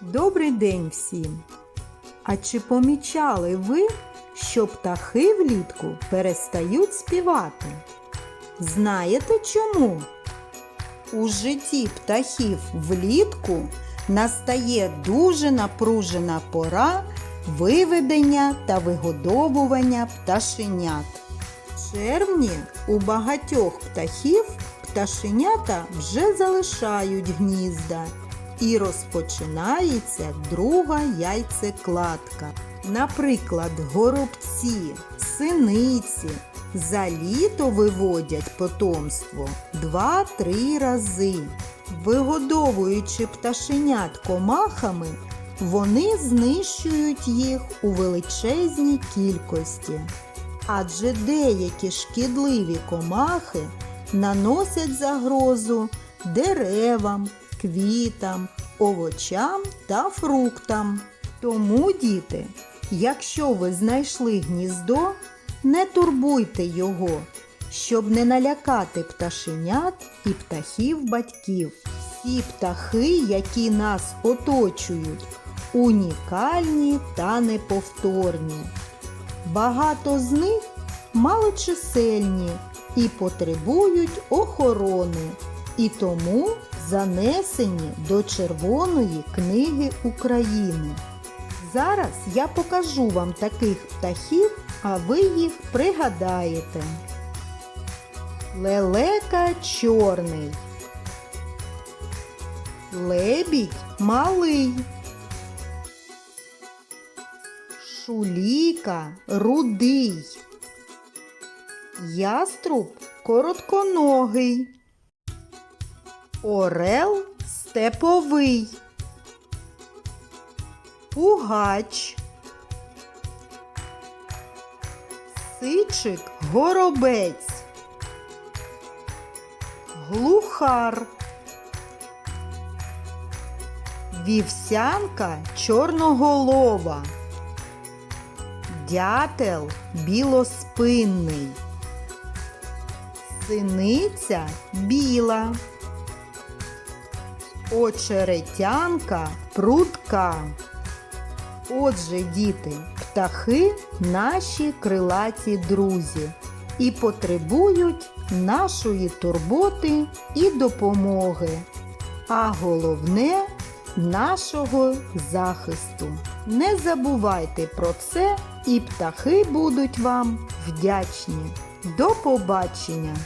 Добрий день всім! А чи помічали ви, що птахи влітку перестають співати? Знаєте чому? У житті птахів влітку настає дуже напружена пора виведення та вигодовування пташенят. В червні у багатьох птахів пташенята вже залишають гнізда і розпочинається друга яйцекладка. Наприклад, горобці, синиці за літо виводять потомство 2-3 рази. Вигодовуючи пташенят комахами, вони знищують їх у величезній кількості. Адже деякі шкідливі комахи наносять загрозу деревам, квітам, овочам та фруктам. Тому, діти, якщо ви знайшли гніздо, не турбуйте його, щоб не налякати пташенят і птахів батьків. Всі птахи, які нас оточують, унікальні та неповторні. Багато з них малочисельні і потребують охорони, і тому занесені до Червоної книги України. Зараз я покажу вам таких птахів, а ви їх пригадаєте. Лелека чорний. Лебідь малий. Шуліка рудий. Яструб коротконогий. Орел степовий. Пугач. Сичик горобець. Глухар. Вівсянка чорноголова. Дятел білоспинний. Синиця біла. Очеретянка прудка. Отже, діти, птахи наші крилаті друзі і потребують нашої турботи і допомоги, а головне нашого захисту. Не забувайте про це, і птахи будуть вам вдячні. До побачення!